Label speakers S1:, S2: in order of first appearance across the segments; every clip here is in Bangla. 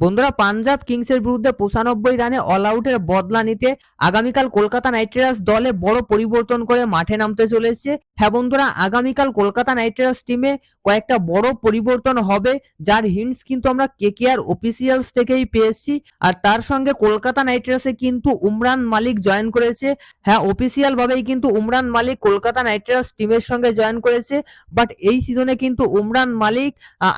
S1: বন্ধুরা, পাঞ্জাব কিংসের বিরুদ্ধে পঁচানব্বই রানে অল আউটের বদলা নিতে আগামীকাল কলকাতা নাইট রাইডার্স দলে বড় পরিবর্তন করে মাঠে নামতে চলেছে হ্যাঁ বন্ধুরা, আগামীকাল কলকাতা নাইট রাইডার্স টিমে কয়েকটা বড় পরিবর্তন হবে, যার হিন্টস কিন্তু আমরা কেকেআর অফিসিয়ালস থেকেই পেয়েছি আর তার সঙ্গে কলকাতা নাইট রাইডার্সে কিন্তু উমরান মালিক জয়েন করেছে। হ্যাঁ অফিসিয়াল ভাবেই কিন্তু উমরান মালিক কলকাতা নাইট রাইডার্স টিমের সঙ্গে জয়েন করেছে বাট এই সিজনে কিন্তু উমরান মালিক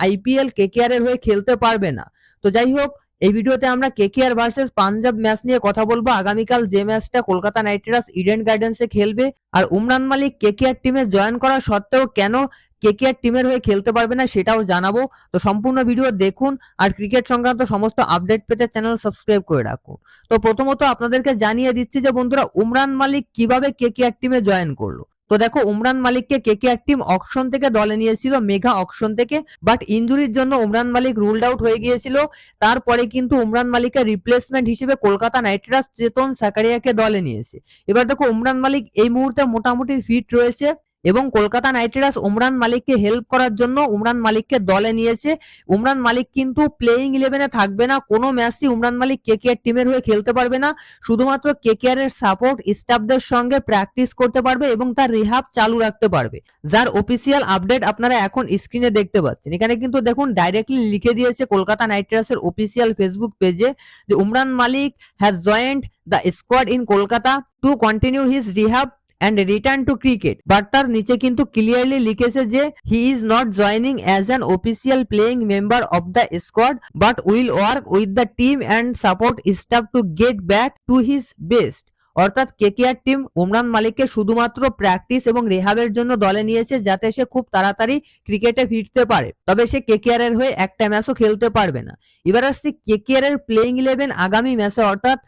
S1: আইপিএল কেকেআর এর হয়ে খেলতে পারবে না। তো যাই হোক এই ভিডিওতে আমরা K KKR versus Punjab match নিয়ে কথা বলব। আগামীকাল যে ম্যাচটা কলকাতা নাইট রাইডার্স ইডেন গার্ডেন্সে খেলবে আর উমরান মালিক কে কেকেআর টিমে জয়েন করা সত্ত্বেও কেন কে কেকেআর টিমের হয়ে খেলতে পারবে না সেটাও জানাব। তো সম্পূর্ণ ভিডিও দেখুন আর ক্রিকেট সংক্রান্ত সমস্ত আপডেট পেতে চ্যানেল সাবস্ক্রাইব করে রাখুন। তো প্রথমত আপনাদেরকে জানিয়ে দিচ্ছি যে বন্ধুরা, উমরান মালিক কীভাবে কে কেকেআর টিমে জয়েন করল? তো দেখো, উমরান মালিককে কে কে টিম অকশন থেকে দলে নিয়েছিল, মেঘা অকশন থেকে। বাট ইঞ্জুরির জন্য উমরান মালিক রুলড আউট হয়ে গিয়েছিল। তারপরে কিন্তু উমরান মালিকের রিপ্লেসমেন্ট হিসেবে কলকাতা নাইট রাইডার্স চেতন সাকারিয়াকে দলে নিয়েছে। এবার দেখো, উমরান মালিক এই মুহূর্তে মোটামুটি ফিট রয়েছে। এবং কলকাতা নাইট রাইডার্স উমরান মালিককে হেল্প করার জন্য উমরান মালিককে দলে নিয়েছে। উমরান মালিক কিন্তু প্লেইং ইলেভেনে থাকবে না। কোনো ম্যাচই উমরান মালিক কেকেআর টিমের হয়ে খেলতে পারবে না। শুধুমাত্র কেকেআর এর সাপোর্ট স্টাফদের সঙ্গে প্র্যাকটিস করতে পারবে এবং তার রিহাব চালু রাখতে পারবে। যার অফিসিয়াল আপডেট আপনারা এখন স্ক্রিনে দেখতে পাচ্ছেন। এখানে কিন্তু দেখুন ডাইরেক্টলি লিখে দিয়েছে কলকাতা নাইট রাইডার্সের অফিসিয়াল ফেসবুক পেজে যে Umran Malik has joined the squad in Kolkata to continue his rehab and return to cricket but তার নিচে কিন্তু ক্লিয়ারলি লিখেছে যে he is not joining as an official playing member of the squad but will work with the team and support staff to get back to his best অর্থাৎ কেকেআর টিম উমরান মালিককে শুধুমাত্র প্র্যাকটিস এবং রেহাবের জন্য দলে নিয়েছে যাতে সে খুব তাড়াতাড়ি ক্রিকেটে ফিরতে পারে। তবে সে কেকেআর এর হয়ে একটা ম্যাচও খেলতে পারবে না। এবার আসছি কেকেআর এর প্লেইং ইলেভেন আগামী ম্যাচে, অর্থাৎ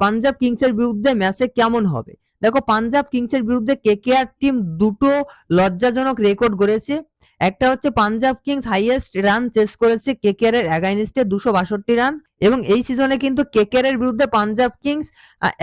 S1: পাঞ্জাব কিংসের বিরুদ্ধে ম্যাচে কেমন হবে? দেখো পাঞ্জাব কিংসের বিরুদ্ধে কেকেআর টিম দুটো লজ্জাজনক রেকর্ড গড়েছে। একটা হচ্ছে Punjab Kings highest run chase করেছে কেকেআর এর অ্যাগাইনিস্টে দুশো বাষট্টি রান এবং এই সিজনে কিন্তু কেকেআর এর বিরুদ্ধে পাঞ্জাব কিংস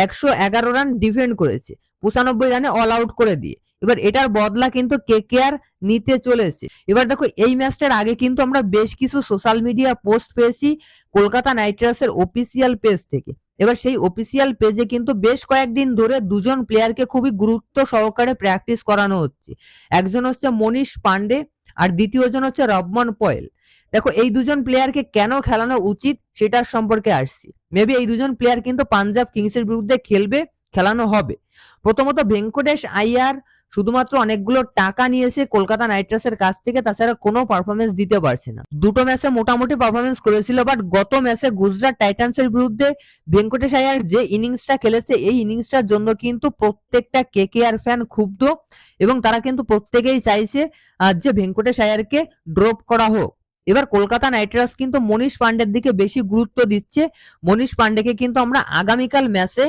S1: একশো এগারো রান ডিফেন্ড করেছে। পঁচানব্বই রানে অল আউট করে দিয়ে। এবার এটার বদলা কিন্তু কেকেআর নিতে চলেছে। এবার দেখো, এই ম্যাচটার আগে কিন্তু আমরা বেশ কিছু সোশ্যাল মিডিয়া পোস্ট পেয়েছি কলকাতা নাইট রাইডার্সের অফিসিয়াল পেজ থেকে। এবার সেই অফিসিয়াল পেজে কিন্তু বেশ কয়েকদিন ধরে দুজন প্লেয়ারকে খুবই গুরুত্ব সহকারে প্র্যাকটিস করানো হচ্ছে। একজন হচ্ছে মনীষ পান্ডে আর দ্বিতীয়জন হচ্ছে রবমান পয়েল। দেখো, এই দুজন প্লেয়ারকে কেন খেলানো উচিত সেটার সম্পর্কে আসছি। মেবি এই দুজন প্লেয়ার কিন্তু পাঞ্জাব কিংসের বিরুদ্ধে খেলবে, খেলানো হবে। প্রথমত ভেঙ্কটেশ আইয়ার শুধুমাত্র অনেকগুলো টাকা নিয়েছে কলকাতা নাইট রাইডার্সের কাছ থেকে, তাছাড়া কোনো পারফরমেন্স দিতে পারছে না। দুটো ম্যাচে মোটামুটি পারফরমেন্স করেছিল বাট গত ম্যাচে গুজরাট টাইটান্সের বিরুদ্ধে ভেঙ্কটেশ আয়ার যে ইনিংসটা খেলেছে, এই ইনিংসটার জন্য কিন্তু প্রত্যেকটা কে কে আর ফ্যান ক্ষুব্ধ এবং তারা কিন্তু প্রত্যেকেই চাইছে যে ভেঙ্কটেশ আয়ারকে ড্রপ করা হোক। এবার কলকাতা নাইট রাইডার্স কিন্তু মনীষ পান্ডের দিকে বেশি গুরুত্ব দিচ্ছে। মনীষ পান্ডেকে কিন্তু আমরা আগামীকাল ম্যাচে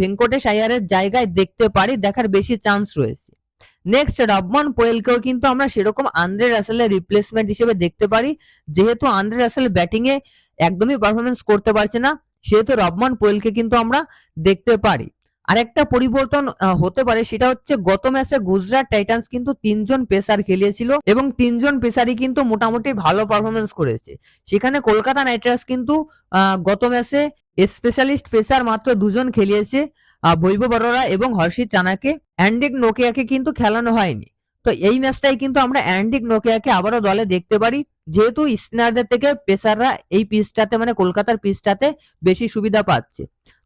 S1: ভেঙ্কটেশ আয়ারের জায়গায় দেখতে পারি, দেখার বেশি চান্স রয়েছে। নেক্সট রবমান পোয়েলকেও কিন্তু আমরা সেরকম আন্দ্রে রাসেলের রিপ্লেসমেন্ট হিসেবে দেখতে পারি। যেহেতু আন্দ্রে রাসেল ব্যাটিং এ একদমই পারফরমেন্স করতে পারছে না, সেহেতু রবমান পোয়েলকে কিন্তু আমরা দেখতে পারি। আরেকটা পরিবর্তন হতে পারে সেটা হচ্ছে গত ম্যাচে গুজরাট টাইটান্স কিন্তু তিনজন পেসার খেলিয়েছিল এবং তিনজন পেসারই কিন্তু মোটামুটি ভালো পারফরমেন্স করেছে। সেখানে কলকাতা নাইট রাইডার্স কিন্তু গত ম্যাচে স্পেশালিস্ট পেসার মাত্র দুজন খেলিয়েছে আহ, বৈভব বরোরা এবং হর্ষিত চানাকে। অ্যান্ডিক নোকিয়াকে কিন্তু খেলানো হয়নি। তো এই ম্যাচটাই কিন্তু আমরা অ্যান্ডিক নোকিয়াকে আবারও দলে দেখতে পারি। যেহেতু স্পিনারদের থেকে পেসাররা এই পিচটাতে মানে কলকাতার পিচটাতে বেশি সুবিধা পাচ্ছে।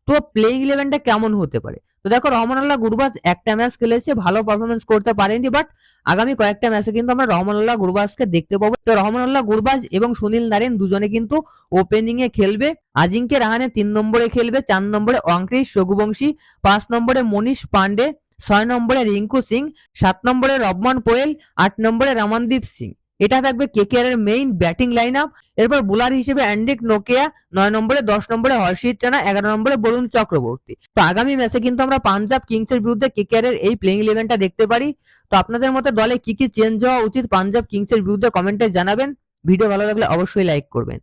S1: তো প্লেইং ইলেভেনটা কেমন হতে পারে? তো দেখো রহমানুল্লাহ গুরবাজ একটা ম্যাচ খেলেছে, ভালো পারফরমেন্স করতে পারেনি বাট আগামী কয়েকটা ম্যাচে কিন্তু আমরা রহমানুল্লাহ গুরবাজকে দেখতে পাবো। তো রহমানুল্লাহ গুরবাজ এবং সুনীল নারেন দুজনে কিন্তু ওপেনিং এ খেলবে। আজিঙ্কে রাহানে তিন নম্বরে খেলবে, চার নম্বরে অঙ্কৃশ, রঘুবংশী, পাঁচ নম্বরে মনীষ পান্ডে ছয় নম্বরে রিঙ্কু সিং, সাত নম্বরে রবমান পোয়েল, আট নম্বরে রমনদীপ সিং। এটা থাকবে কেকেআর এর মেইন ব্যাটিং লাইন আপ এরপর বোলার হিসেবে অ্যান্ডিক নোকিয়া নয় নম্বরে, দশ নম্বরে হর্ষিত চানা এগারো নম্বরে বরুণ চক্রবর্তী। তো আগামী ম্যাচে কিন্তু আমরা পাঞ্জাব কিংস এর বিরুদ্ধে কেকেআর এর এই প্লেইং ইলেভেনটা দেখতে পারি। তো আপনাদের মতে দলে কি কি চেঞ্জ হওয়া উচিত পাঞ্জাব কিংস এর বিরুদ্ধে কমেন্টে জানাবেন। ভিডিও ভালো লাগলে অবশ্যই লাইক করবেন।